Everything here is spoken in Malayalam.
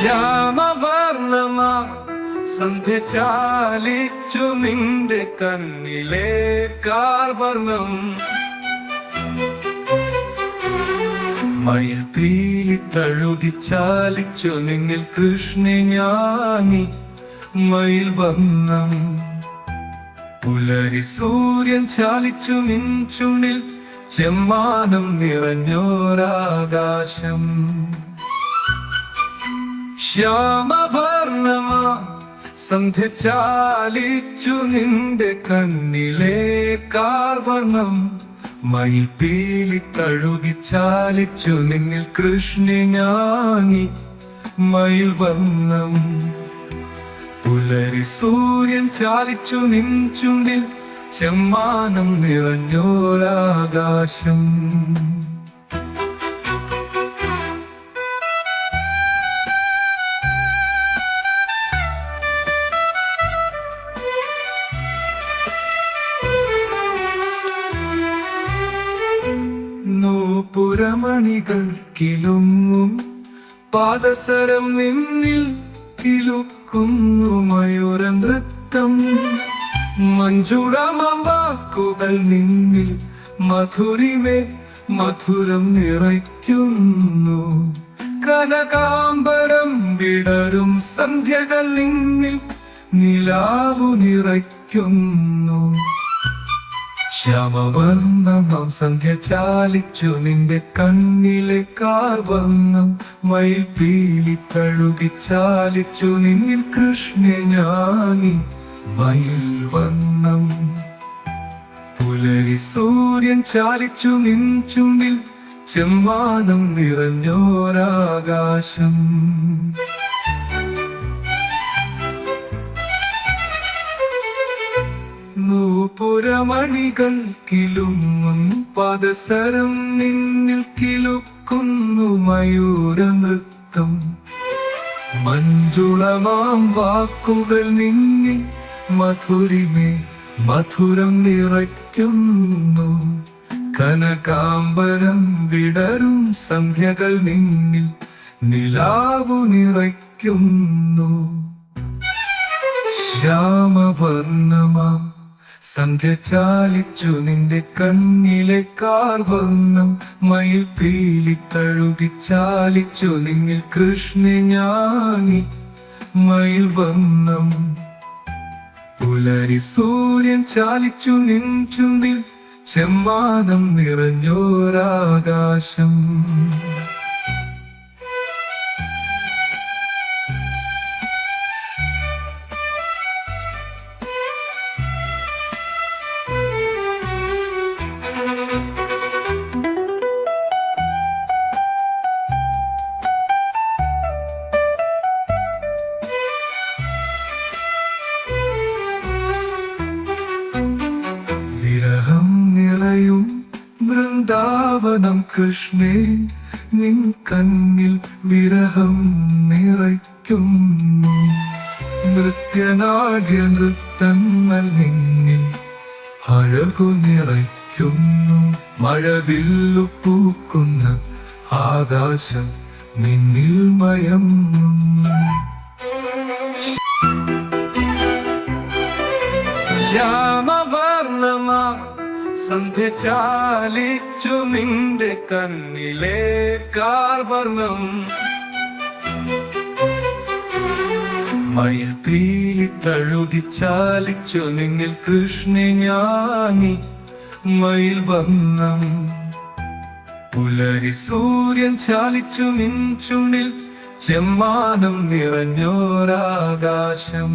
ശ്യാമവർണമാ സന്ധ്യ ചാലിച്ചു നിന്റെ കണ്ണിലെ കാർവർണം മയത്തീലി തഴുകി ചാലിച്ചു നിന്നിൽ കൃഷ്ണஞாനി മയിൽ വർണം. പുലരി സൂര്യൻ ചാലിച്ചു നിൻ ചുണിൽ ചെമ്മാനം നിറഞ്ഞോരാകാശം. ശ്യാമവർണമാ സന്ധ്യ ചാലിച്ചു നിന്റെ കണ്ണിലെ കാർവർണം മയിൽ പീലി തഴുകി ചാലിച്ചു നിന്നിൽ കൃഷ്ണஞாനി മയിൽ വർണം പുലരി സൂര്യൻ ചാലിച്ചു നിൻ ചുണ്ടിൽ ചെമ്മാനം നിറഞ്ഞോരാകാശം. നൂപുരമണികൾ കിലുങ്ങും പാദസരം നിന്നിൽ കിലുക്കുന്നു മയൂര നൃത്തം. മഞ്ചുടമാക്കുകൾ നിന്നിൽ മധുരിമേ മധുരം നിറയ്ക്കുന്നു. കനകാംബരം വിടരും സന്ധ്യകൾ നിന്നിൽ നിലാവു നിറയ്ക്കുന്നു. ശ്യാമവർണം സംഖ്യ ചാലിച്ചു നിന്റെ കണ്ണിലെ കാർവർണം മയിൽ പീലി തഴുകി ചാലിച്ചു നിന്നിൽ കൃഷ്ണஞாനി മയിൽ വർണം. പുലരി സൂര്യൻ ചാലിച്ചു നിൻ ചുണ്ടിൽ ചെമ്മാനം നിറഞ്ഞോരാകാശം. നൂപുരമണികൾ കിലുങ്ങും പദസരം നിന്നിൽ കിലുക്കുന്നു മയൂര നൃത്തം. മഞ്ജുളമാം വാക്കുകൾ നിന്നിൽ മധുരിമേ മധുരം നിറയ്ക്കുന്നു. കനകാംബരം വിടരും സന്ധ്യകൾ നിന്നിൽ നിലാവു നിറയ്ക്കുന്നു. ശ്യാമവർണമാ സന്ധ്യ ചാലിച്ചു നിന്റെ കണ്ണിലെ കാർവർണം മയിൽ പീലി തഴുകി ചാലിച്ചു നിന്നിൽ ഞാനി. മയിൽ വർണം. പുലരി സൂര്യൻ ചാലിച്ചു നിൻ ചുണ്ടിൽ ചെമ്മാനം നിറഞ്ഞോരാകാശം. വൃന്ദാവനം കൃഷ്ണേ നിൻ കണ്ണിൽ വിരഹം നിറയ്ക്കുന്നു. നൃത്യനാട്യ നൃത്തങ്ങൾ നിന്നിൽ അഴകു നിറയ്ക്കുന്നു. മഴവില്ലു പൂക്കുന്ന ആകാശം നിന്നിൽ മയം ശ്യാമവർണമാ സന്ധ്യ ചാലിച്ചു നിന്റെ കണ്ണിലെ കാർവർണം മയത്തീലി തഴുകി ചാലിച്ചു നിന്നിൽ കൃഷ്ണഞാനി മയിൽ വർണം പുലരി സൂര്യൻ ചാലിച്ചു നിൻ ചുണിൽ ചെമ്മാനം നിറഞ്ഞോരാകാശം.